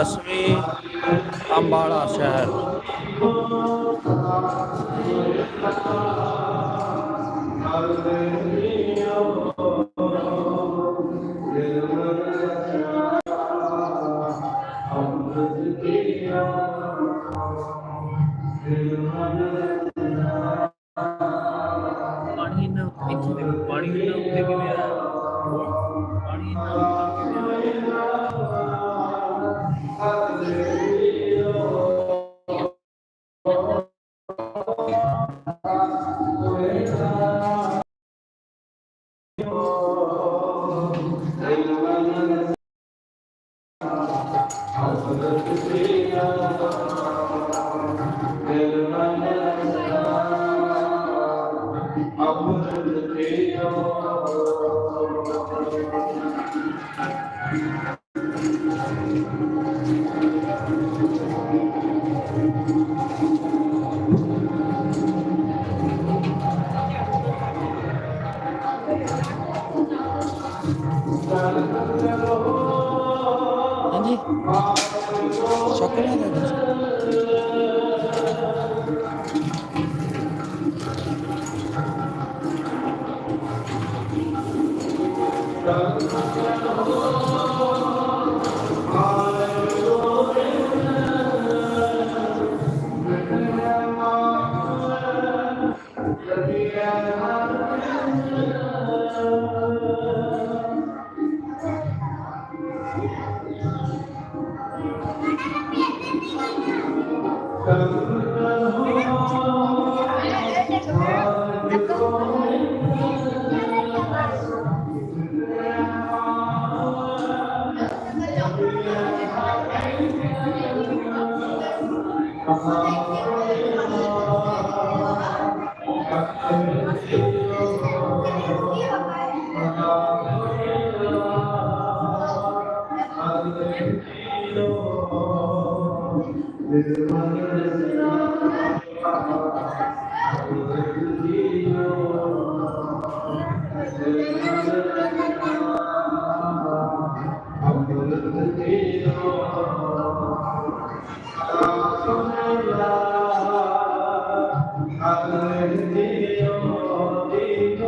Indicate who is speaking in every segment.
Speaker 1: ਦਸਵੀਂ ਅੰਬਾਲਾ ਸ਼ਹਿਰ। ਪਾਣੀ ਨਾ ਇੱਥੇ ਪਾਣੀ ਨਾ ਉੱਥੇ ਕਿਵੇਂ ਆਇਆ Anjir. Coklat ada.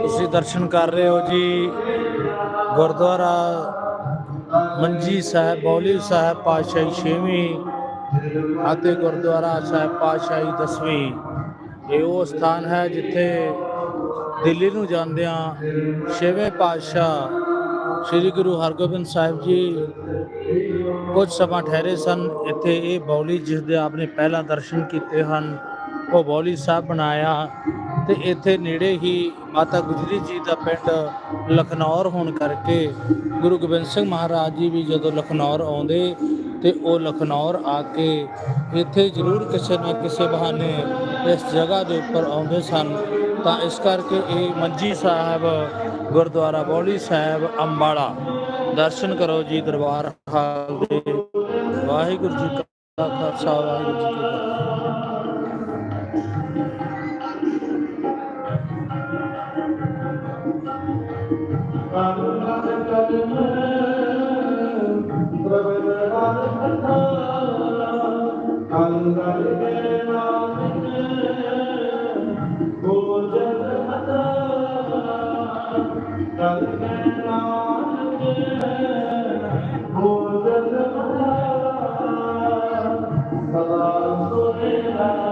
Speaker 1: ਤੁਸੀਂ ਦਰਸ਼ਨ ਕਰ ਰਹੇ ਹੋ ਜੀ ਗੁਰਦੁਆਰਾ ਮੰਜੀ ਸਾਹਿਬ ਬੌਲੀ ਸਾਹਿਬ ਪਾਤਸ਼ਾਹੀ ਛੇਵੀਂ ਅਤੇ ਗੁਰਦੁਆਰਾ ਸਾਹਿਬ ਪਾਤਸ਼ਾਹੀ ਦਸਵੀਂ। ਇਹ ਉਹ ਸਥਾਨ ਹੈ ਜਿੱਥੇ ਦਿੱਲੀ ਨੂੰ ਜਾਂਦਿਆਂ ਛੇਵੇਂ ਪਾਤਸ਼ਾਹ ਸ੍ਰੀ ਗੁਰੂ ਹਰਗੋਬਿੰਦ ਸਾਹਿਬ ਜੀ ਕੁਝ ਸਮਾਂ ਠਹਿਰੇ ਸਨ। ਇੱਥੇ ਇਹ ਬੌਲੀ ਜਿਸ ਦੇ ਆਪਨੇ ਪਹਿਲਾਂ ਦਰਸ਼ਨ ਕੀਤੇ ਹਨ। ਉਹ ਬੌਲੀ ਸਾਹਿਬ ਬਣਾਇਆ ਤੇ ਇੱਥੇ ਨੇੜੇ ਹੀ ਮਾਤਾ ਗੁਜਰੀ ਜੀ ਦਾ ਪਿੰਡ ਲਖਨੌਰ ਹੋਣ ਕਰਕੇ ਗੁਰੂ ਗੋਬਿੰਦ ਸਿੰਘ ਮਹਾਰਾਜ ਜੀ ਵੀ ਜਦੋਂ ਲਖਨੌਰ ਆਉਂਦੇ ਤੇ ਉਹ ਲਖਨੌਰ ਆ ਕੇ ਇੱਥੇ ਜ਼ਰੂਰ ਕਿਸੇ ਨਾ ਕਿਸੇ ਬਹਾਨੇ ਇਸ ਜਗ੍ਹਾ ਦੇ ਉੱਪਰ ਆਉਂਦੇ ਸਨ। ਤਾਂ ਇਸ ਕਰਕੇ ਇਹ ਮੰਜੀ ਸਾਹਿਬ, ਗੁਰਦੁਆਰਾ ਬੌਲੀ ਸਾਹਿਬ, ਅੰਬਾਲਾ, ਦਰਸ਼ਨ ਕਰੋ ਜੀ ਦਰਬਾਰ ਹਾਲ ਦੇ। ਵਾਹਿਗੁਰੂ ਜੀ ਕਾ ਖਾਲਸਾ, ਵਾਹਿਗੁਰੂ ਜੀ ਕੀ ਫਤਿਹ।
Speaker 2: بين
Speaker 1: نا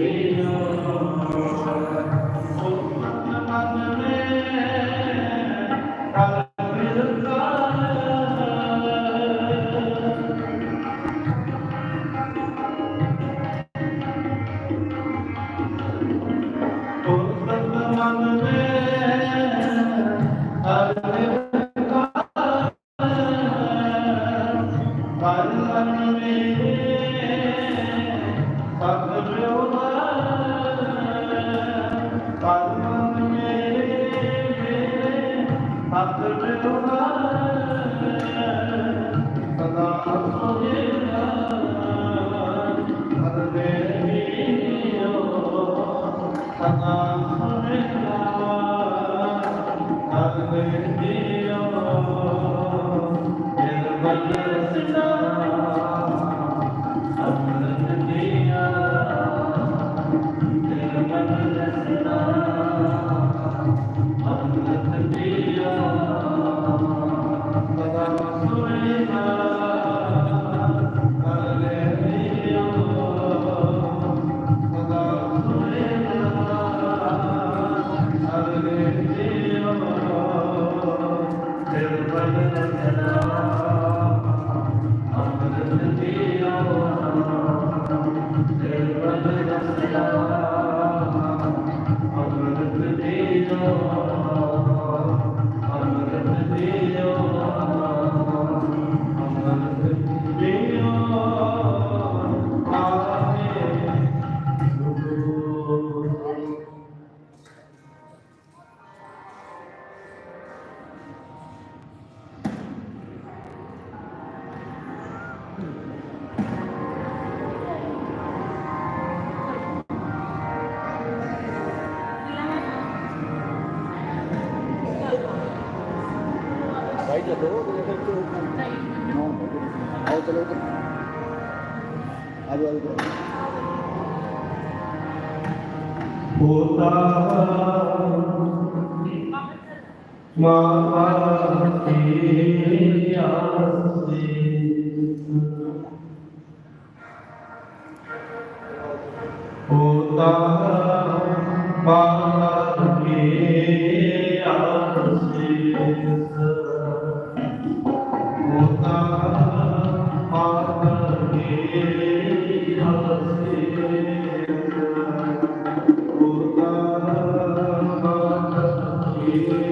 Speaker 1: Hallelujah. গাড়ি চলে। গেছে আরও আরও। होता Yeah.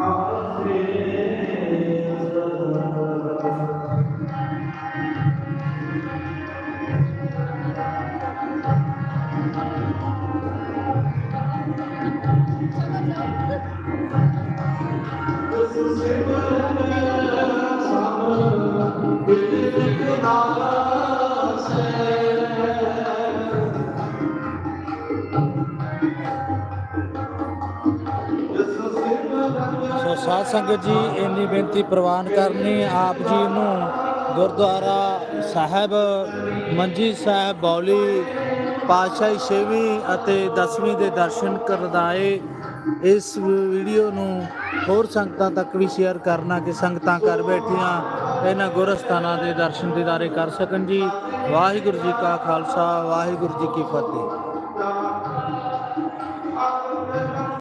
Speaker 3: Amen. ਸਾਧ ਸੰਗਤ ਜੀ, ਇੰਨੀ ਬੇਨਤੀ ਪ੍ਰਵਾਨ ਕਰਨੀ ਆਪ ਜੀ ਨੂੰ। ਗੁਰਦੁਆਰਾ ਸਾਹਿਬ, ਮੰਜੀ ਸਾਹਿਬ, ਬੌਲੀ, ਪਾਤਸ਼ਾਹੀ ਛੇਵੀਂ ਅਤੇ 10ਵੀਂ ਦੇ ਦਰਸ਼ਨ ਕਰਦਾਏ ਇਸ ਵੀਡੀਓ ਨੂੰ ਹੋਰ ਸੰਗਤਾਂ ਤੱਕ ਵੀ ਸ਼ੇਅਰ ਕਰਨਾ ਕਿ ਸੰਗਤਾਂ ਘਰ ਬੈਠੀਆਂ ਇਹਨਾਂ ਗੁਰਸਥਾਨਾਂ ਦੇ ਦਰਸ਼ਨ ਦੀਦਾਰੇ ਕਰ ਸਕਣ ਜੀ। ਵਾਹਿਗੁਰੂ ਜੀ ਕਾ ਖਾਲਸਾ, ਵਾਹਿਗੁਰੂ ਜੀ ਕੀ ਫਤਿਹ।